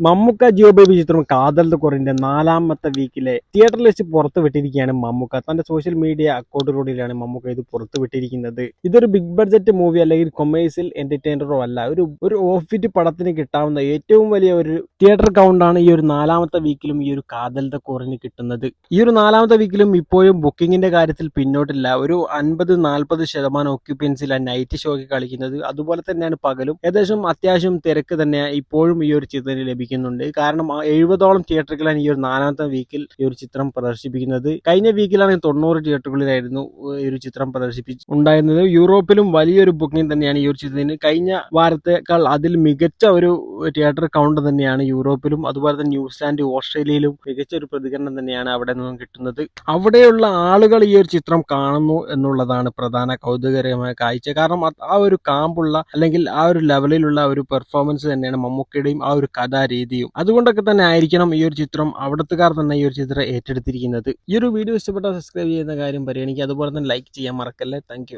മമ്മൂക്ക ജിയോ ബേബി ചിത്രം കാതൽ കുറവിന്റെ നാലാമത്തെ വീക്കിലെ തിയേറ്ററിൽ വെച്ച് പുറത്തു വിട്ടിരിക്കുകയാണ് മമ്മൂക്ക. തന്റെ സോഷ്യൽ മീഡിയ അക്കൗണ്ടിലൂടെയാണ് മമ്മൂക്ക ഇത് പുറത്തു വിട്ടിരിക്കുന്നത്. ഇതൊരു ബിഗ് ബഡ്ജറ്റ് മൂവി അല്ലെങ്കിൽ കൊമേഴ്സ്യൽ എന്റർടൈനറോ അല്ല ഒരു ഒരു ഓഫിറ്റ് പടത്തിന് കിട്ടാവുന്ന ഏറ്റവും വലിയ ഒരു തിയേറ്റർ കൗണ്ടാണ് ഈ ഒരു നാലാമത്തെ വീക്കിലും ഈ ഒരു കാതലത്തെ കുറിന് കിട്ടുന്നത്. ഈ ഒരു നാലാമത്തെ വീക്കിലും ഇപ്പോഴും ബുക്കിങ്ങിന്റെ കാര്യത്തിൽ പിന്നോട്ടില്ല. ഒരു അൻപത് നാൽപ്പത് ശതമാനം ഓക്യുപ്പൻസിലാണ് നൈറ്റ് ഷോയ്ക്ക് കളിക്കുന്നത്. അതുപോലെ തന്നെയാണ് പകലും. ഏകദേശം അത്യാവശ്യം തിരക്ക് തന്നെ ഇപ്പോഴും ഈ ഒരു ചിത്രത്തിന് ലഭിക്കുന്നുണ്ട് കാരണം എഴുപതോളം തിയേറ്ററുകളാണ് ഈ ഒരു നാലാമത്തെ വീക്കിൽ ഈ ഒരു ചിത്രം പ്രദർശിപ്പിക്കുന്നത്. കഴിഞ്ഞ വീക്കിലാണെങ്കിൽ തൊണ്ണൂറ് തിയേറ്ററുകളിലായിരുന്നു ഈ ഒരു ചിത്രം പ്രദർശിപ്പിച്ച് ഉണ്ടായിരുന്നത്. യൂറോപ്പിലും വലിയൊരു ബുക്കിംഗ് തന്നെയാണ് ഈ ഒരു ചിത്രത്തിന്. കഴിഞ്ഞ വാരത്തേക്കാൾ അതിൽ മികച്ച ഒരു തിയേറ്റർ കൗണ്ട് തന്നെയാണ് യൂറോപ്പിലും അതുപോലെ തന്നെ ന്യൂസിലാൻഡ് ഓസ്ട്രേലിയയിലും മികച്ച ഒരു പ്രതികരണം തന്നെയാണ് അവിടെ നിന്നും കിട്ടുന്നത്. അവിടെയുള്ള ആളുകൾ ഈ ഒരു ചിത്രം കാണുന്നു എന്നുള്ളതാണ് പ്രധാന കൗതുകകരമായ കാഴ്ച. കാരണം ആ ഒരു കാമ്പുള്ള അല്ലെങ്കിൽ ആ ഒരു ലെവലിലുള്ള ഒരു പെർഫോമൻസ് തന്നെയാണ് മമ്മൂക്കയുടെയും ആ ഒരു കഥാരീതിയും അതുകൊണ്ടൊക്കെ തന്നെ ആയിരിക്കണം ഈ ഒരു ചിത്രം അവിടത്തുകാർ തന്നെ ഈ ഒരു ചിത്രം ഏറ്റെടുത്തിരിക്കുന്നത്. ഈ ഒരു വീഡിയോ ഇഷ്ടപ്പെട്ടാൽ സബ്സ്ക്രൈബ് ചെയ്യുന്ന കാര്യം പരിഗണിക്കുക. അതുപോലെ തന്നെ ലൈക്ക് ചെയ്യാൻ മറക്കല്ലേ. താങ്ക്